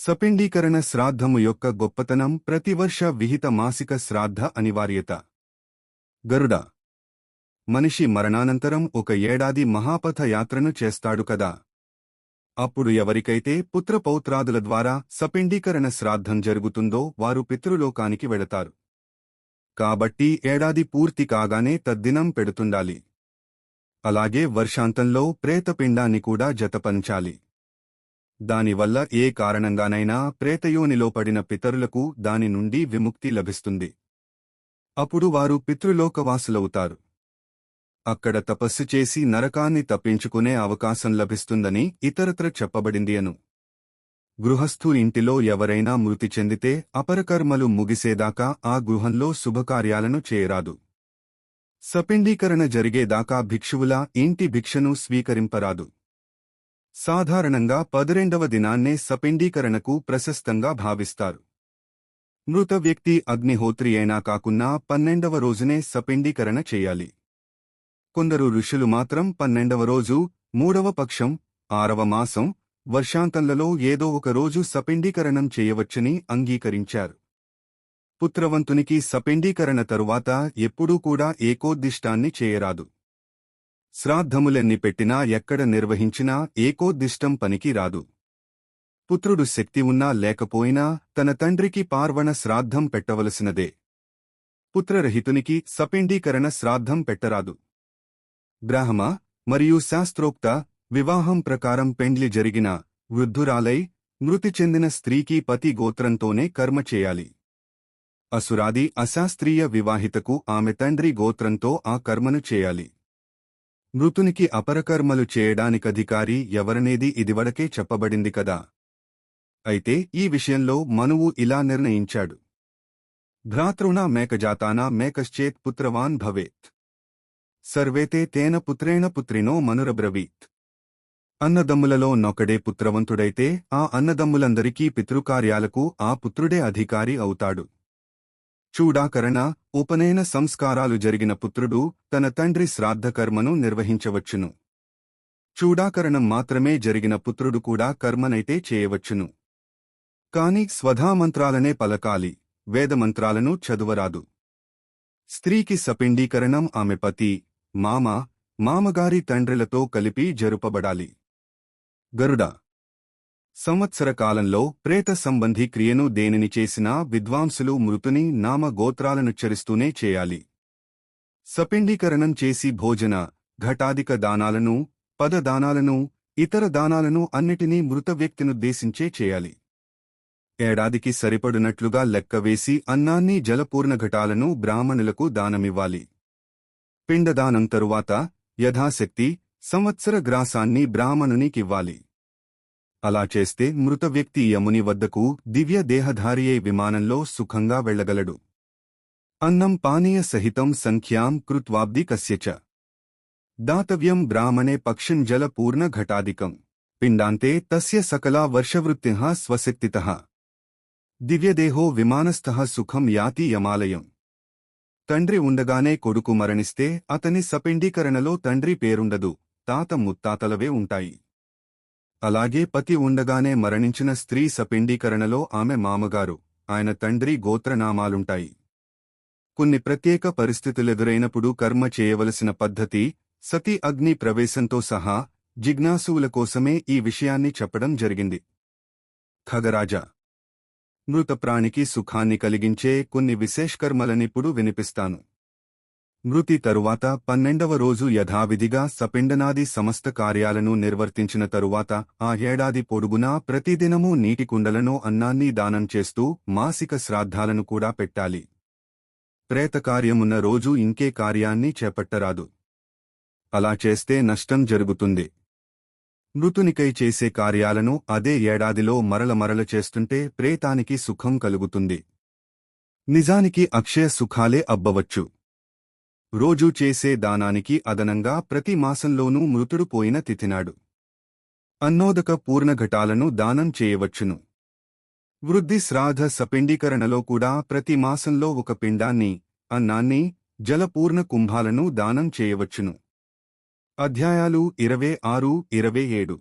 సపిండీకరణ శ్రాద్ధము యొక్క గొప్పతనం ప్రతివర్ష విహిత మాసిక శ్రాద్ధ అనివార్యత. గరుడ. మనిషి మరణానంతరం ఒక ఏడాది మహాపథ యాత్రను చేస్తాడు కదా. అప్పుడు ఎవరికైతే పుత్రపౌత్రాదుల ద్వారా సపిండీకరణ శ్రాద్ధం జరుగుతుందో వారు పితృలోకానికి వెళతారు. కాబట్టి ఏడాది పూర్తి కాగానే తద్దినం పెడుతుండాలి. అలాగే వర్షాంతంలో ప్రేతపిండాన్ని కూడా జతపంచాలి. దానివల్ల ఏ కారణంగానైనా ప్రేతయోనిలో పడిన పితరులకు దాని నుండి విముక్తి లభిస్తుంది. అప్పుడు వారు పితృలోకవాసులవుతారు. అక్కడ తపస్సు చేసి నరకాన్ని తప్పించుకునే అవకాశం లభిస్తుందని ఇతరత్ర చెప్పబడింది అను గృహస్థు ఇంటిలో ఎవరైనా మృతి చెందితే అపరకర్మలు ముగిసేదాకా ఆ గృహంలో శుభకార్యాలను చేయరాదు. సపిండీకరణ జరిగేదాకా భిక్షువులా ఇంటి భిక్షను స్వీకరింపరాదు. సాధారణంగా పదిరెండవ దినాన్నే సపిండీకరణకు ప్రశస్తంగా భావిస్తారు. మృత వ్యక్తి అగ్నిహోత్రి అయినా కాకున్నా పన్నెండవ రోజునే సపిండీకరణ చేయాలి. కొందరు ఋషులు మాత్రం పన్నెండవ రోజు మూడవ పక్షం ఆరవ మాసం వర్షాంతంలలో ఏదో ఒక రోజు సపిండీకరణం చేయవచ్చని అంగీకరించారు. పుత్రవంతునికి సపిండీకరణ తరువాత ఎప్పుడూ కూడా ఏకోద్దిష్టాన్ని చేయరాదు. శ్రాద్ధములెన్ని పెట్టినా ఎక్కడ నిర్వహించినా ఏకోద్దిష్టం పనికి రాదు. పుత్రుడు శక్తి ఉన్నా లేకపోయినా తన తండ్రికి పార్వణ శ్రాద్ధం పెట్టవలసినదే. పుత్రరహితునికి సపిండీకరణ శ్రాద్ధం పెట్టరాదు. బ్రాహ్మ మరియు శాస్త్రోక్త వివాహం ప్రకారం పెండ్లి జరిగిన వృద్ధురాలై మృతి చెందిన స్త్రీకి పతి గోత్రంతోనే కర్మ చేయాలి. అసురాది అశాస్త్రీయ వివాహితకు ఆమె తండ్రి గోత్రంతో ఆ కర్మను చేయాలి. మృతునికి అపరకర్మలు చేయడానికధికారి ఎవరనేది ఇదివరకే చెప్పబడింది కదా. అయితే ఈ విషయంలో మనువు ఇలా నిర్ణయించాడు. భ్రాతృణ మేకజాతానా మేకశ్చేత్ పుత్రవాన్ భవేత్. సర్వేతే తేన పుత్రేణ పుత్రినో మనురబ్రవీత్. అన్నదమ్ములలో నొకడే పుత్రవంతుడైతే ఆ అన్నదమ్ములందరికీ పితృకార్యాలకు ఆ పుత్రుడే అధికారి అవుతాడు. చూడాకరణ ఉపనయన సంస్కారాలు జరిగిన పుత్రుడు తన తండ్రి శ్రాద్ధకర్మను నిర్వహించవచ్చును. చూడాకరణం మాత్రమే జరిగిన పుత్రుడు కూడా కర్మనైతే చేయవచ్చును. కాని స్వధామంత్రాలనే పలకాలి వేదమంత్రాలను చదువరాదు. స్త్రీకి సపిండీకరణం ఆమె పతి మామ మామగారి తండ్రిలతో కలిపి జరుపబడాలి. గరుడా సంవత్సర కాలంలో ప్రేత సంబంధి క్రియను దేనిని చేసినా విద్వాంసులు మృతుని నామ గోత్రాలనుచ్చరిస్తూనే చేయాలి. సపిండీకరణం చేసి భోజన ఘటాధిక దానాలను పదదానాలను ఇతర దానాలను అన్నిటినీ మృత వ్యక్తినుద్దేశించే చేయాలి. ఏడాదికి సరిపడునట్లుగా లెక్కవేసి అన్నాన్ని జలపూర్ణ ఘటాలను బ్రాహ్మణులకు దానమివ్వాలి. పిండదానం తరువాత యథాశక్తి సంవత్సర గ్రాసాన్ని బ్రాహ్మణునికివ్వాలి. అలా చేస్తే మృత వ్యక్తి యముని వద్దకు దివ్య దేహధారియే విమానంలో సుఖంగా వెళ్ళగలడు అన్నం పానీయ సహితం సంఖ్యాం కృత్వాబ్ది కస్యచ. దాతవ్యం బ్రాహ్మణే పక్షం జల పూర్ణ ఘటాదికం. పిండాంతే తస్య సకలా వర్షవృత్తి స్వశక్తి దివ్యదేహో విమానస్థ సుఖం యాతి యమాలయం. తండ్రి ఉండగానే కొడుకు మరణిస్తే అతని సపిండీకరణలో తండ్రి పేరుండదు తాత ముత్తాతలవే ఉంటాయి. అలాగే పతి ఉండగానే మరణించిన స్త్రీ సపిండీకరణలో ఆమె మామగారు ఆయన తండ్రి గోత్రనామాలుంటాయి. కొన్ని ప్రత్యేక పరిస్థితులెదురైనప్పుడు కర్మ చేయవలసిన పద్ధతి సతి అగ్ని ప్రవేశంతో సహా జిజ్ఞాసువుల కోసమే ఈ విషయాన్ని చెప్పడం జరిగింది. ఖగరాజా మృత ప్రాణికి సుఖాన్ని కలిగించే కొన్ని విశేషకర్మలనిప్పుడు వినిపిస్తాను. మృతి తరువాత పన్నెండవ రోజు యథావిధిగా సపిండనాది సమస్త కార్యాలను నిర్వర్తించిన తరువాత ఆ ఏడాది పొడుగునా ప్రతిదినమూ నీటి కుండలను అన్నాన్ని దానం చేస్తూ మాసిక శ్రాద్ధాలను కూడా పెట్టాలి. ప్రేతకార్యమున్న రోజు ఇంకే కార్యాన్ని చేపట్టరాదు. అలా చేస్తే నష్టం జరుగుతుంది. మృతునికై చేసే కార్యాలను అదే ఏడాదిలో మరల మరల చేస్తుంటే ప్రేతానికి సుఖం కలుగుతుంది. నిజానికి అక్షయ సుఖాలే అబ్బవచ్చు. రోజూ చేసే దానానికి అదనంగా ప్రతి మాసంలోనూ మృతుడు పోయిన తిథినాడు. అన్నోదక పూర్ణఘటాలను దానం చేయవచ్చును. వృద్ధి శ్రాద్ధ సపిండీకరణలో కూడా ప్రతి మాసంలో ఒక పిండాన్ని అన్నాన్ని జలపూర్ణ కుంభాలను దానం చేయవచ్చును. అధ్యాయాలు ఇరవై ఆరు ఇరవై ఏడు.